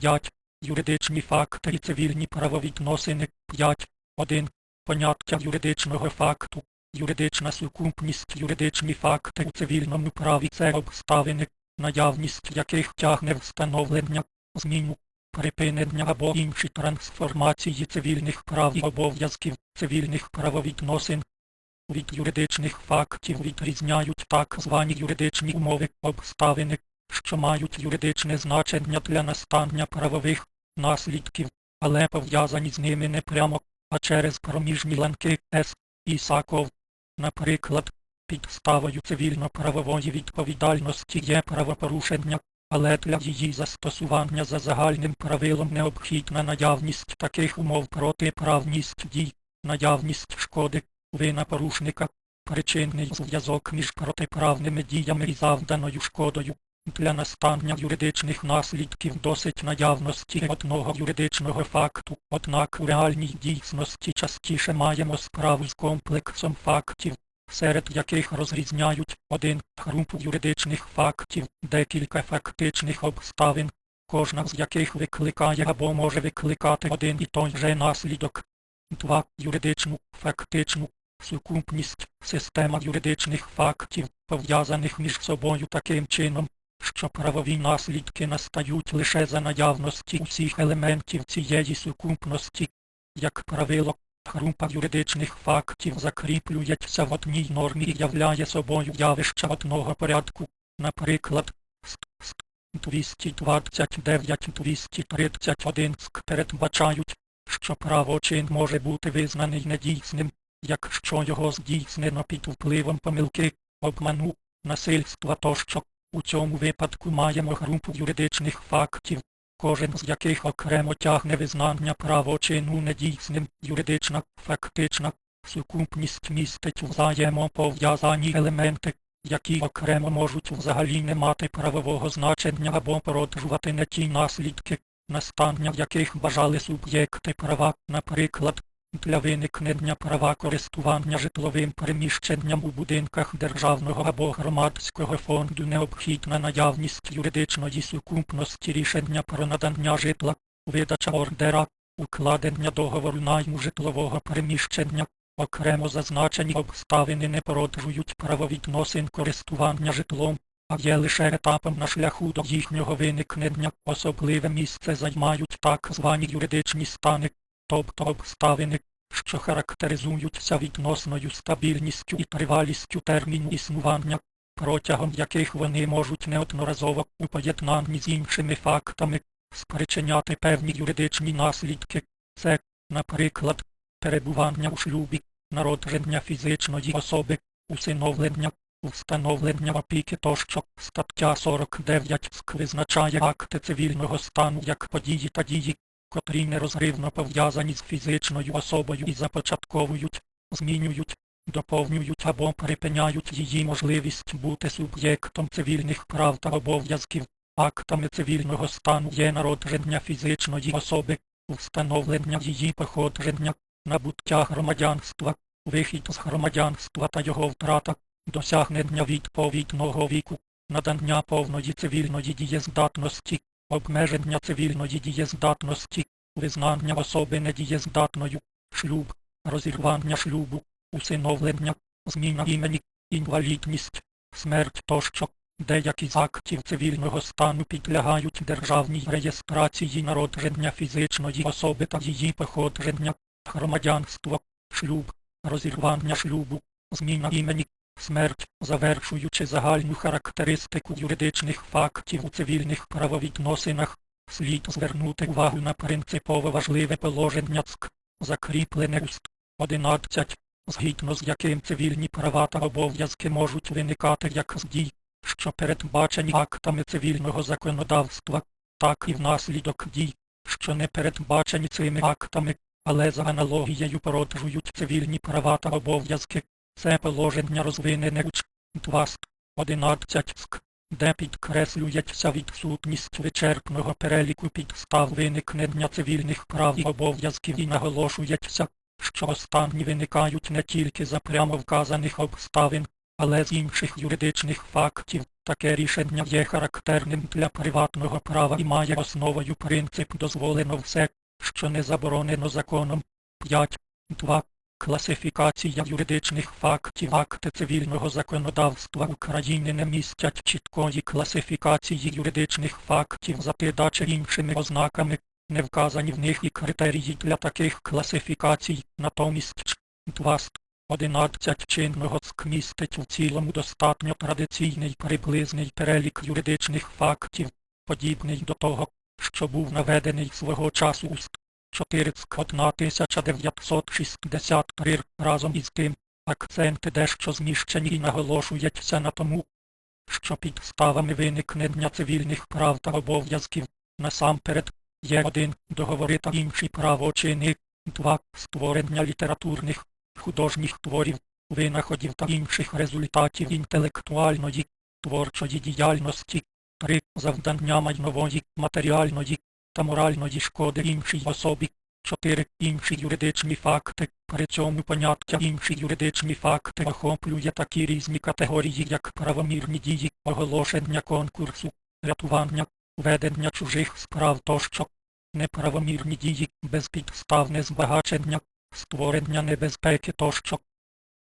5. Юридичні факти і цивільні правовідносини 5. 1. Поняття юридичного факту. Юридична сукупність юридичні факти у цивільному праві це обставини, наявність яких тягне встановлення, зміну, припинення або інші трансформації цивільних прав і обов'язків цивільних правовідносин. Від юридичних фактів відрізняють так звані юридичні умови обставини, що мають юридичне значення для настання правових наслідків, але пов'язані з ними не прямо, а через проміжні ланки С. Ісаков. Наприклад, підставою цивільно-правової відповідальності є правопорушення, але для її застосування за загальним правилом необхідна наявність таких умов протиправність дій, наявність шкоди, вина порушника, причинний зв'язок між протиправними діями і завданою шкодою. Для настання юридичних наслідків досить наявності одного юридичного факту, однак у реальній дійсності частіше маємо справу з комплексом фактів, серед яких розрізняють один групу юридичних фактів, декілька фактичних обставин, кожна з яких викликає або може викликати один і той же наслідок. 2. Юридичну, фактичну, сукупність, система юридичних фактів, пов'язаних між собою таким чином, що правові наслідки настають лише за наявності усіх елементів цієї сукупності. Як правило, група юридичних фактів закріплюється в одній нормі і являє собою явища одного порядку, наприклад, ст- ст- 229-231 ск передбачають, що правочин може бути визнаний недійсним, якщо його здійснено під впливом помилки, обману, насильства тощо. У цьому випадку маємо групу юридичних фактів, кожен з яких окремо тягне визнання правочину недійсним, юридична, фактична, сукупність містить взаємопов'язані елементи, які окремо можуть взагалі не мати правового значення або породжувати не ті наслідки, настання яких бажали суб'єкти права, наприклад, для виникнення права користування житловим приміщенням у будинках державного або громадського фонду необхідна наявність юридичної сукупності рішення про надання житла, видача ордера, укладення договору найму житлового приміщення, окремо зазначені обставини не породжують правовідносин користування житлом, а є лише етапом на шляху до їхнього виникнення. Особливе місце займають так звані юридичні стани, тобто обставини, що характеризуються відносною стабільністю і тривалістю терміну існування, протягом яких вони можуть неодноразово у поєднанні з іншими фактами спричиняти певні юридичні наслідки. Це, наприклад, перебування у шлюбі, народження фізичної особи, усиновлення, встановлення опіки тощо. Стаття 49 СК визначає акти цивільного стану як події та дії, котрі нерозривно пов'язані з фізичною особою і започатковують, змінюють, доповнюють або припиняють її можливість бути суб'єктом цивільних прав та обов'язків. Актами цивільного стану є народження фізичної особи, встановлення її походження, набуття громадянства, вихід з громадянства та його втрата, досягнення відповідного віку, надання повної цивільної дієздатності, обмеження цивільної дієздатності, визнання особи недієздатною, шлюб, розірвання шлюбу, усиновлення, зміна імені, інвалідність, смерть тощо. Деякі з актів цивільного стану підлягають державній реєстрації народження фізичної особи та її походження, громадянство, шлюб, розірвання шлюбу, зміна імені, смерть, завершуючи загальну характеристику юридичних фактів у цивільних правовідносинах, слід звернути увагу на принципово важливе положення ЦК, закріплене уст 11, згідно з яким цивільні права та обов'язки можуть виникати як з дій, що передбачені актами цивільного законодавства, так і внаслідок дій, що не передбачені цими актами, але за аналогією породжують цивільні права та обов'язки. Це положення розвинене у Ч. 2 ст. 11 ск, де підкреслюється відсутність вичерпного переліку підстав виникнення цивільних прав і обов'язків і наголошується, що останні виникають не тільки за прямо вказаних обставин, але з інших юридичних фактів, Таке рішення є характерним для приватного права і має основою принцип дозволено все, що не заборонено законом. 5. 2. Класифікація юридичних фактів акти цивільного законодавства України не містять чіткої класифікації юридичних фактів за тида чи іншими ознаками, не вказані в них і критерії для таких класифікацій, натомість ч. 2. 11 чинного ЦК містить в цілому достатньо традиційний приблизний перелік юридичних фактів, подібний до того, що був наведений свого часу у ст. 4 ЦК 1963 разом із тим, акценти дещо зміщені і наголошуються на тому, що підставами виникнення цивільних прав та обов'язків. Насамперед є один договори та інші правочини, два створення літературних, художніх творів, винаходів та інших результатів інтелектуальної, творчої діяльності, три завдання майнової, матеріальної та моральної шкоди іншій особі. 4. Інші юридичні факти. При цьому поняття інші юридичні факти охоплює такі різні категорії, як правомірні дії, оголошення конкурсу, рятування, ведення чужих справ тощо, неправомірні дії, безпідставне збагачення, створення небезпеки тощо.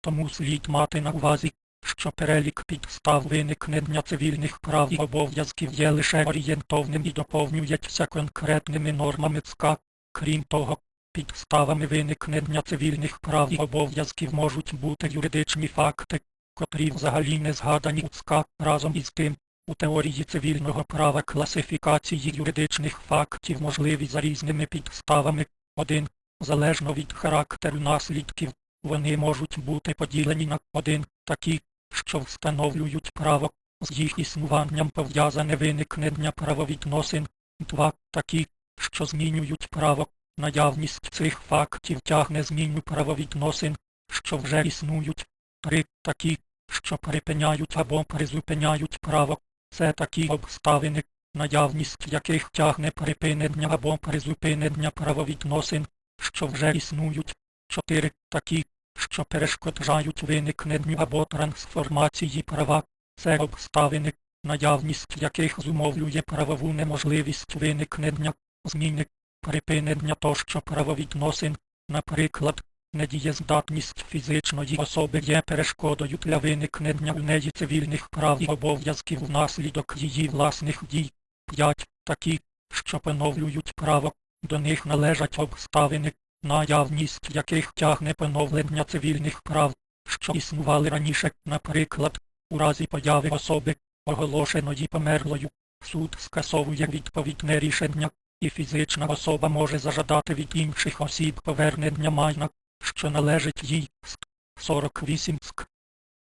Тому слід мати на увазі, що перелік підстав виникнення цивільних прав і обов'язків є лише орієнтовним і доповнюється конкретними нормами ЦК. Крім того, підставами виникнення цивільних прав і обов'язків можуть бути юридичні факти, котрі взагалі не згадані у ЦК разом із тим. У теорії цивільного права класифікації юридичних фактів можливі за різними підставами. 1. Залежно від характеру наслідків, вони можуть бути поділені на 1. Такі, що встановлюють право, з їх існуванням пов'язане виникнення правовідносин. 2. Такі, що змінюють право. Наявність цих фактів тягне зміну правовідносин, що вже існують. 3. Такі, що припиняють або призупиняють право. Це такі обставини, наявність яких тягне припинення або призупинення правовідносин, що вже існують. 4. Такі, що перешкоджають виникненню або трансформації права. Це обставини, наявність яких зумовлює правову неможливість виникнення, зміни, припинення тощо правовідносин, наприклад, недієздатність фізичної особи є перешкодою для виникнення у неї цивільних прав і обов'язків внаслідок її власних дій. 5. Такі, що поновлюють право, до них належать обставини, наявність яких тягне поновлення цивільних прав, що існували раніше, наприклад, у разі появи особи, оголошеної померлою, суд скасовує відповідне рішення, і фізична особа може зажадати від інших осіб повернення майна, що належить їй. Ст. 48 ск.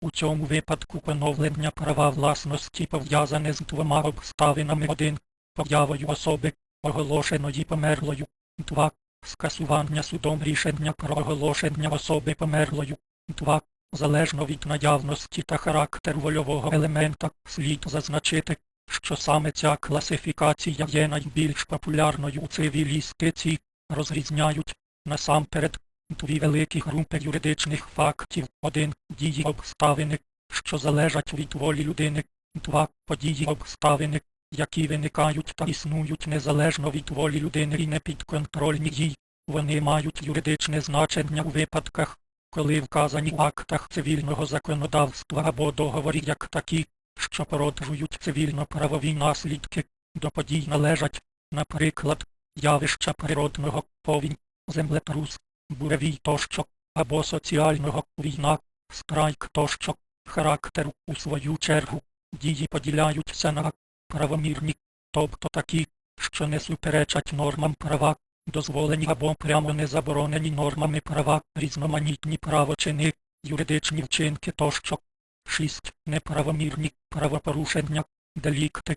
У цьому випадку поновлення права власності пов'язане з двома обставинами 1. Появою особи, оголошеної померлою. 2. Скасування судом рішення про оголошення особи померлою. 2. Залежно від наявності та характеру вольового елемента, слід зазначити, що саме ця класифікація є найбільш популярною у цивілістиці, розрізняють насамперед дві великі групи юридичних фактів. 1. Дії обставини, що залежать від волі людини. 2. Події обставини, які виникають та існують незалежно від волі людини і не підконтрольні їй. Вони мають юридичне значення у випадках, коли вказані в актах цивільного законодавства або договорі як такі, що породжують цивільно-правові наслідки, до подій належать, наприклад, явища природного повінь, землетрус, буревій тощо, або соціального війна, страйк тощо, характеру у свою чергу, дії поділяються на правомірні, тобто такі, що не суперечать нормам права, дозволені або прямо не заборонені нормами права, різноманітні правочини, юридичні вчинки тощо. 6. Неправомірні правопорушення, делікти.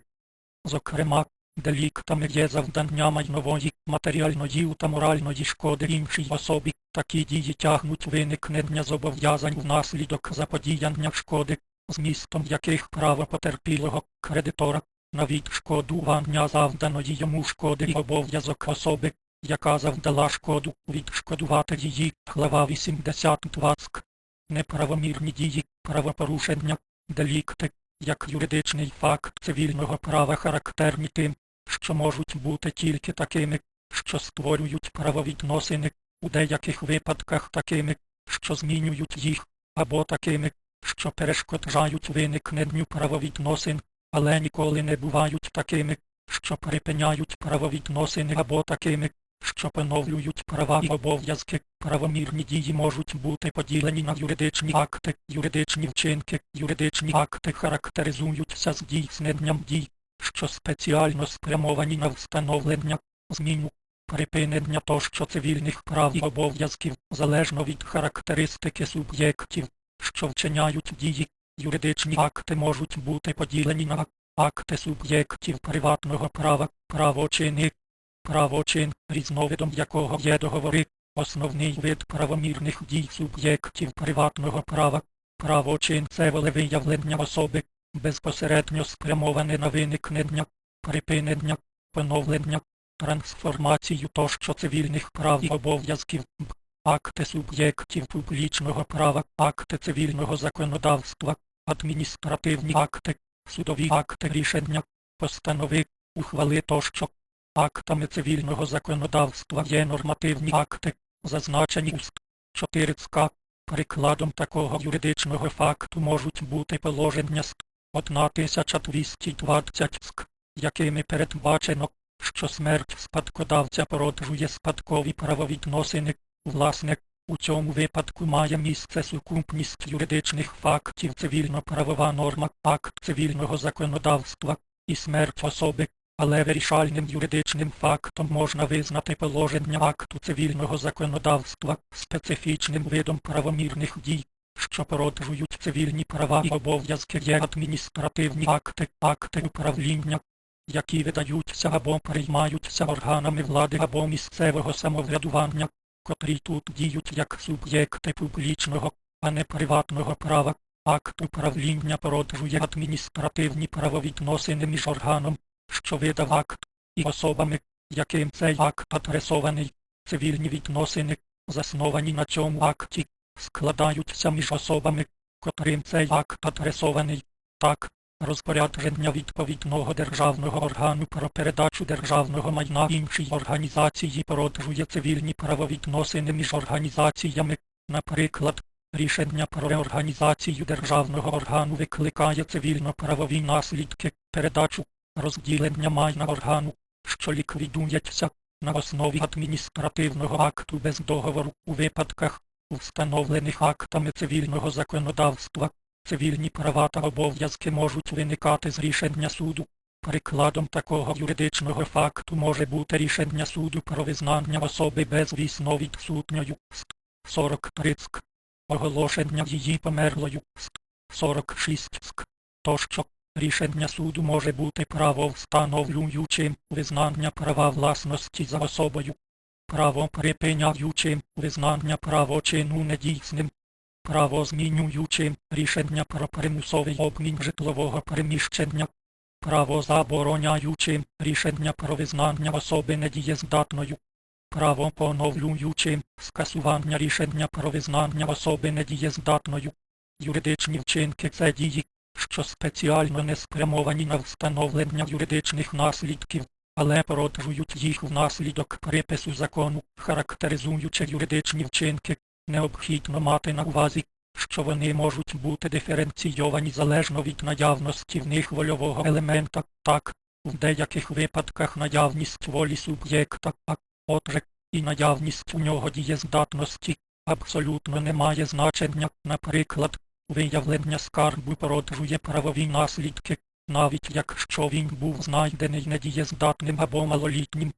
Зокрема, деліктами є завдання майнової, матеріальної та моральної шкоди іншій особі. Такі дії тягнуть виникнення зобов'язань внаслідок заподіяння шкоди, змістом яких право потерпілого кредитора на відшкодування завданої йому шкоди і обов'язок особи, яка завдала шкоду, відшкодувати її. Глава 82 СК. Неправомірні дії, правопорушення, делікти, як юридичний факт цивільного права характерні тим, що можуть бути тільки такими, що створюють правовідносини, у деяких випадках такими, що змінюють їх, або такими, що перешкоджають виникненню правовідносин, але ніколи не бувають такими, що припиняють правовідносини або такими, що поновлюють права і обов'язки. Правомірні дії можуть бути поділені на юридичні акти, юридичні вчинки, юридичні акти характеризуються здійсненням дій, що спеціально спрямовані на встановлення, зміну, припинення тощо цивільних прав і обов'язків залежно від характеристики суб'єктів, що вчиняють дії. Юридичні акти можуть бути поділені на акти суб'єктів приватного права, правочини, правочин, різновидом якого є договори, основний вид правомірних дій суб'єктів приватного права, правочин це волевиявлення особи, безпосередньо спрямоване на виникнення, припинення, поновлення, трансформацію тощо цивільних прав і обов'язків, акти суб'єктів публічного права, акти цивільного законодавства, адміністративні акти, судові акти рішення, постанови, ухвали тощо. Актами цивільного законодавства є нормативні акти, зазначені у ст. 4 ЦК. Прикладом такого юридичного факту можуть бути положення ст. 1220 СК, якими передбачено, що смерть спадкодавця породжує спадкові правовідносини, власне, у цьому випадку має місце сукупність юридичних фактів цивільно-правова норма, акт цивільного законодавства і смерть особи, але вирішальним юридичним фактом можна визнати положення акту цивільного законодавства специфічним видом правомірних дій, що породжують цивільні права і обов'язки є адміністративні акти, акти управління, які видаються або приймаються органами влади або місцевого самоврядування, котрі тут діють як суб'єкти публічного, а не приватного права. Акт управління породжує адміністративні правовідносини між органом, що видав акт, і особами, яким цей акт адресований, цивільні відносини, засновані на цьому акті, складаються між особами, котрим цей акт адресований, так, розпорядження відповідного державного органу про передачу державного майна іншій організації породжує цивільні правовідносини між організаціями, наприклад, Рішення про реорганізацію державного органу викликає цивільно-правові наслідки, передачу, розділення майна органу, що ліквідується на основі адміністративного акту без договору у випадках, встановлених актами цивільного законодавства. Цивільні права та обов'язки можуть виникати з рішення суду. Прикладом такого юридичного факту може бути рішення суду про визнання особи безвісно відсутньою. Ст. 43 ск. Оголошення її померлою. Ст. 46 ск. Тощо. Рішення суду може бути правовстановлюючим визнання права власності за особою, правоприпиняючим визнання правочину недійсним, правозмінюючим рішення про примусовий обмін житлового приміщення, правозабороняючим рішення про визнання особи недієздатною, правопоновлюючим скасування рішення про визнання особи недієздатною, юридичні вчинки це дії, що спеціально не спрямовані на встановлення юридичних наслідків, але породжують їх внаслідок припису закону, характеризуючи юридичні вчинки, необхідно мати на увазі, що вони можуть бути диференційовані залежно від наявності в них вольового елемента, так, в деяких випадках наявність волі суб'єкта, а отже, і наявність у нього дієздатності абсолютно не має значення, наприклад, Виявлення скарбу породжує правові наслідки, навіть якщо він був знайдений недієздатним або малолітнім.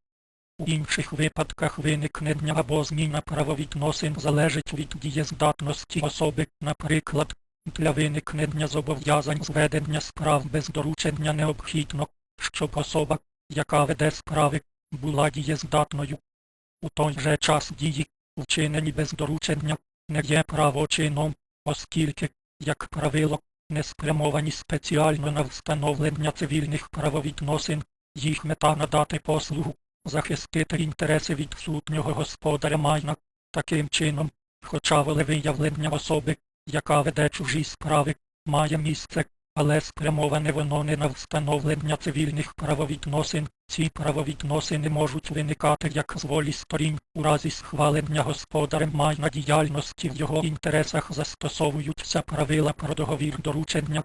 У інших випадках виникнення або зміна правовідносин залежить від дієздатності особи, наприклад, для виникнення зобов'язань зведення справ без доручення необхідно, щоб особа, яка веде справи, була дієздатною. У той же час дії, вчинені без доручення, не є правочином, оскільки як правило, не спрямовані спеціально на встановлення цивільних правовідносин, їх мета надати послугу, захистити інтереси відсутнього господаря майна, таким чином, хоча волевиявлення особи, яка веде чужі справи, має місце, але спрямоване воно не на встановлення цивільних правовідносин. Ці правовідносини можуть виникати як з волі сторін, у разі схвалення господарем майна діяльності в його інтересах застосовуються правила про договір доручення,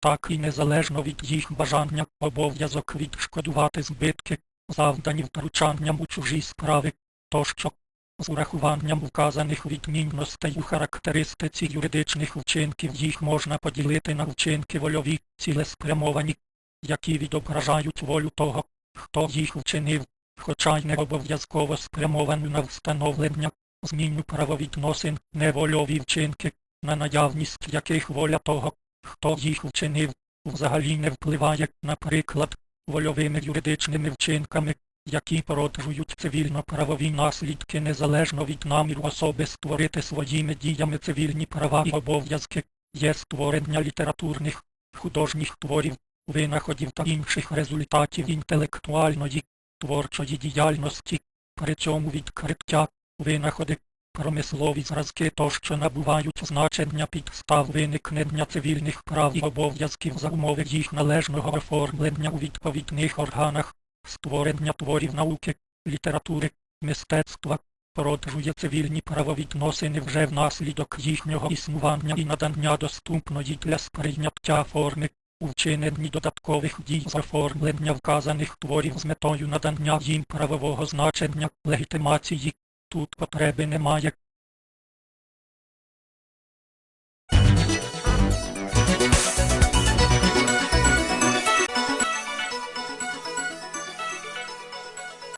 так і незалежно від їх бажання обов'язок відшкодувати збитки, завдані втручанням у чужі справи, тощо. З урахуванням вказаних відмінностей у характеристиці юридичних вчинків їх можна поділити на вчинки вольові, цілеспрямовані, які відображають волю того, хто їх вчинив, хоча й не обов'язково спрямовану на встановлення, зміню правовідносин, невольові вчинки, на наявність яких воля того, хто їх вчинив, взагалі не впливає, наприклад, вольовими юридичними вчинками, які породжують цивільно-правові наслідки незалежно від наміру особи створити своїми діями цивільні права і обов'язки, є створення літературних, художніх творів, винаходів та інших результатів інтелектуальної, творчої діяльності, при цьому відкриття, винаходи, промислові зразки тощо набувають значення підстав виникнення цивільних прав і обов'язків за умови їх належного оформлення у відповідних органах, створення творів науки, літератури, мистецтва, породжує цивільні правовідносини вже внаслідок їхнього існування і надання доступної для сприйняття форми, у вчиненні додаткових дій з оформлення вказаних творів з метою надання їм правового значення, легітимації. Тут потреби немає,